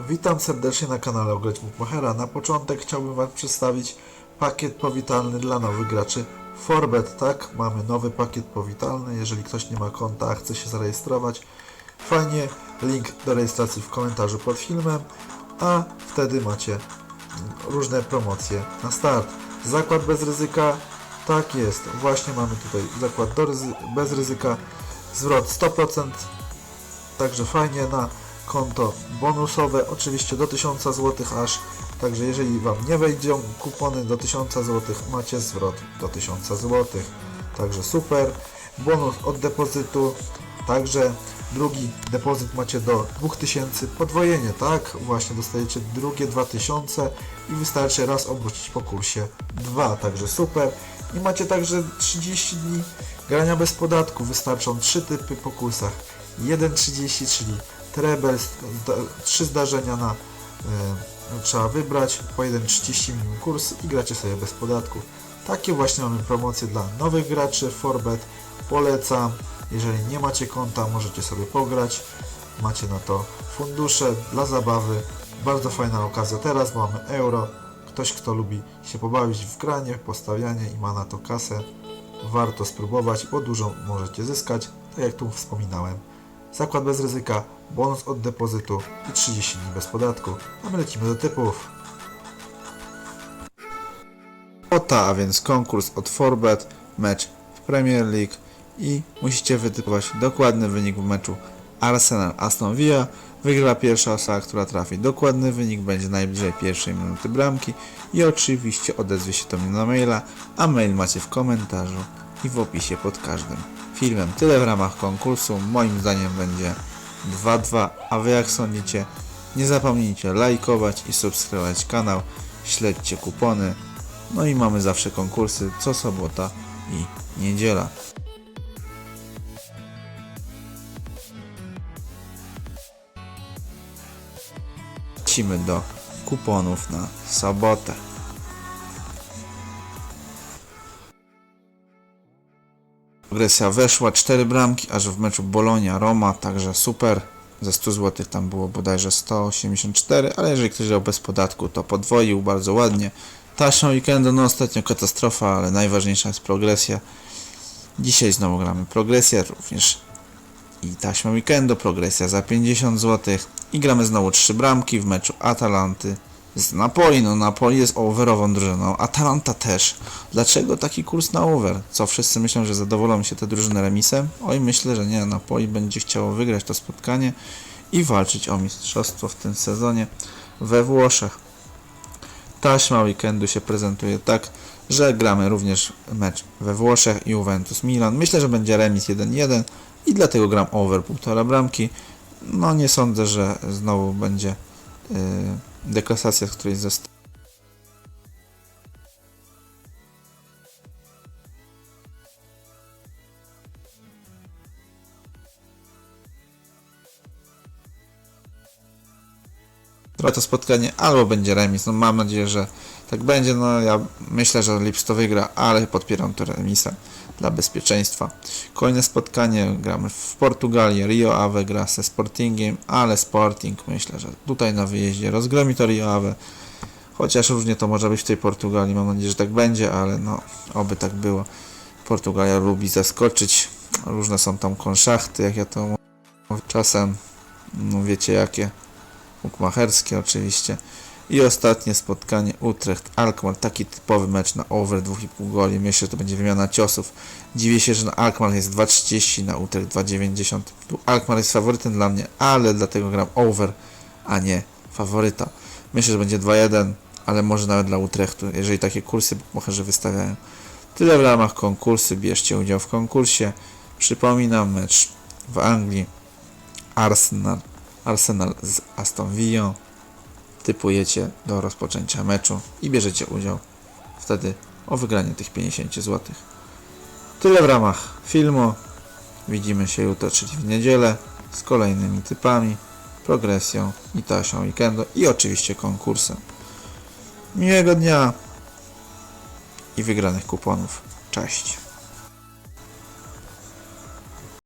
Witam serdecznie na kanale Ograć Bookmachera. Na początek chciałbym Wam przedstawić pakiet powitalny dla nowych graczy Forbet. Tak, mamy nowy pakiet powitalny. Jeżeli ktoś nie ma konta, a chce się zarejestrować, fajnie, link do rejestracji w komentarzu pod filmem, a wtedy macie różne promocje na start. Zakład bez ryzyka, tak jest, właśnie mamy tutaj zakład ryzy- bez ryzyka, zwrot 100%, Także fajnie na konto bonusowe, oczywiście do 1000 zł aż. Także jeżeli Wam nie wejdą kupony do 1000 zł, macie zwrot do 1000 zł. Także super. Bonus od depozytu. Także drugi depozyt macie do 2000. Podwojenie, tak? Właśnie dostajecie drugie 2000 i wystarczy raz obrócić po kursie 2. Także super. I macie także 30 dni grania bez podatku. Wystarczą 3 typy po kursach. 1.30, czyli zda, 3 zdarzenia na e, trzeba wybrać, po 1.30 minimum kurs i gracie sobie bez podatku. Takie właśnie mamy promocje dla nowych graczy Forbet. Polecam. Jeżeli nie macie konta, możecie sobie pograć. Macie na to fundusze dla zabawy. Bardzo fajna okazja teraz, bo mamy euro. Ktoś, kto lubi się pobawić w granie, postawianie i ma na to kasę, warto spróbować, bo dużo możecie zyskać, tak jak tu wspominałem. Zakład bez ryzyka, bonus od depozytu i 30 dni bez podatku. A my lecimy do typów. Ota, a więc konkurs od Forbet, mecz w Premier League i musicie wytypować dokładny wynik w meczu Arsenal Aston Villa. Wygra pierwsza osoba, która trafi dokładny wynik, będzie najbliżej pierwszej minuty bramki i oczywiście odezwie się do mnie na maila, a mail macie w komentarzu i w opisie pod każdym filmem. Tyle w ramach konkursu. Moim zdaniem będzie 2-2, a wy jak sądzicie? Nie zapomnijcie lajkować i subskrybować kanał, śledźcie kupony. No i mamy zawsze konkursy co sobota i niedziela. Lecimy do kuponów na sobotę. Progresja weszła, 4 bramki, aż w meczu Bolonia-Roma, także super. Ze 100 zł tam było bodajże 184, ale jeżeli ktoś dał bez podatku, to podwoił bardzo ładnie. Taśma weekendu, no ostatnio katastrofa, ale najważniejsza jest progresja. Dzisiaj znowu gramy progresję, również i taśma weekendu, progresja za 50 zł. I gramy znowu 3 bramki w meczu Atalanty z Napoli. No Napoli jest overową drużyną, Atalanta też. Dlaczego taki kurs na over? Co wszyscy myślą, że zadowolą się te drużyny remisem? Oj, myślę, że nie. Napoli będzie chciało wygrać to spotkanie i walczyć o mistrzostwo w tym sezonie we Włoszech. Taśma weekendu się prezentuje tak, że gramy również mecz we Włoszech Juventus Milan. Myślę, że będzie remis 1-1 i dlatego gram over 1,5 bramki. No nie sądzę, że znowu będzie deklasacja z którejś ze Trwa to spotkanie albo będzie remis. No mam nadzieję, że tak będzie. No ja myślę, że Lips to wygra, ale podpieram to remisem dla bezpieczeństwa. Kolejne spotkanie gramy w Portugalii. Rio Ave gra ze Sportingiem, ale Sporting myślę, że tutaj na wyjeździe rozgromi to Rio Ave. Chociaż różnie to może być w tej Portugalii. Mam nadzieję, że tak będzie, ale no oby tak było. Portugalia lubi zaskoczyć. Różne są tam konszachty, jak ja to mówię. Czasem, no wiecie jakie bukmacherskie oczywiście. I ostatnie spotkanie Utrecht Alkmaar, taki typowy mecz na over 2,5 goli. Myślę, że to będzie wymiana ciosów. Dziwię się, że na Alkmaar jest 2,30, na Utrecht 2,90. Tu Alkmaar jest faworytem dla mnie, ale dlatego gram over, a nie faworyta. Myślę, że będzie 2-1, ale może nawet dla Utrechtu, jeżeli takie kursy bukmacherzy wystawiają. Tyle w ramach konkursu, bierzcie udział w konkursie. Przypominam, mecz w Anglii Arsenal Arsenal z Aston Villa. Typujecie do rozpoczęcia meczu i bierzecie udział wtedy o wygranie tych 50 zł. Tyle w ramach filmu. Widzimy się jutro, czyli w niedzielę z kolejnymi typami, progresją i tasią weekendu i oczywiście konkursem. Miłego dnia i wygranych kuponów. Cześć.